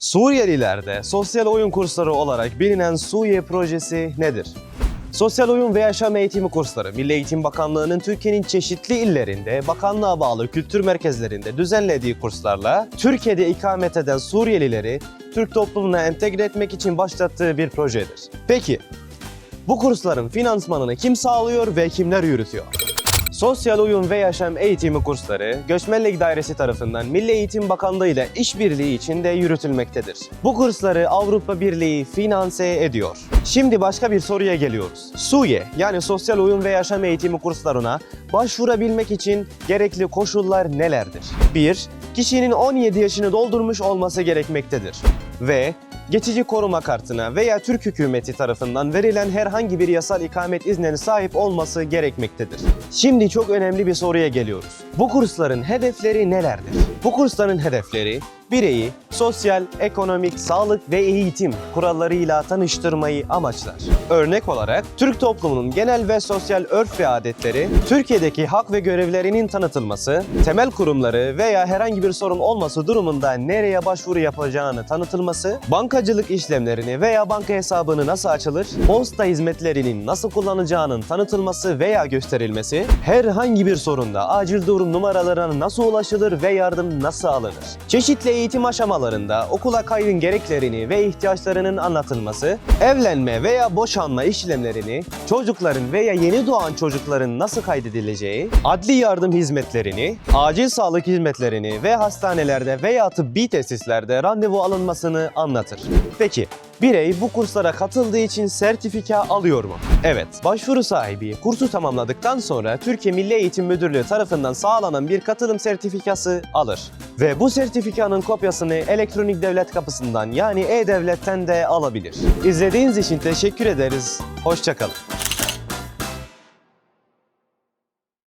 Suriyelilerde sosyal oyun kursları olarak bilinen Suriye projesi nedir? Sosyal oyun ve yaşam eğitimi kursları Milli Eğitim Bakanlığı'nın Türkiye'nin çeşitli illerinde bakanlığa bağlı kültür merkezlerinde düzenlediği kurslarla Türkiye'de ikamet eden Suriyelileri Türk toplumuna entegre etmek için başlattığı bir projedir. Peki bu kursların finansmanını kim sağlıyor ve kimler yürütüyor? Sosyal Uyum ve Yaşam Eğitimi kursları Göçmenlik Dairesi tarafından Milli Eğitim Bakanlığı ile işbirliği içinde yürütülmektedir. Bu kursları Avrupa Birliği finanse ediyor. Şimdi başka bir soruya geliyoruz. SUYE yani Sosyal Uyum ve Yaşam Eğitimi kurslarına başvurabilmek için gerekli koşullar nelerdir? 1. Kişinin 17 yaşını doldurmuş olması gerekmektedir. Ve geçici koruma kartına veya Türk hükümeti tarafından verilen herhangi bir yasal ikamet iznine sahip olması gerekmektedir. Şimdi çok önemli bir soruya geliyoruz. Bu kursların hedefleri nelerdir? Bu kursların hedefleri bireyi sosyal, ekonomik, sağlık ve eğitim kurallarıyla tanıştırmayı amaçlar. Örnek olarak Türk toplumunun genel ve sosyal örf ve adetleri, Türkiye'deki hak ve görevlerinin tanıtılması, temel kurumları veya herhangi bir sorun olması durumunda nereye başvuru yapacağını tanıtılması, bankacılık işlemlerini veya banka hesabını nasıl açılır, posta hizmetlerinin nasıl kullanacağının tanıtılması veya gösterilmesi, herhangi bir sorunda acil durum numaralarına nasıl ulaşılır ve yardım nasıl alınır, çeşitli eğitim aşamalarında okula kaydın gereklerini ve ihtiyaçlarının anlatılması, evlenme veya boşanma işlemlerini, çocukların veya yeni doğan çocukların nasıl kaydedileceği, adli yardım hizmetlerini, acil sağlık hizmetlerini ve hastanelerde veya tıbbi tesislerde randevu alınmasını anlatır. Peki, Birey bu kurslara katıldığı için sertifika alıyor mu? Evet, başvuru sahibi kursu tamamladıktan sonra Türkiye Milli Eğitim Müdürlüğü tarafından sağlanan bir katılım sertifikası alır. Ve bu sertifikanın kopyasını elektronik devlet kapısından yani e-devletten de alabilir. İzlediğiniz için teşekkür ederiz. Hoşçakalın.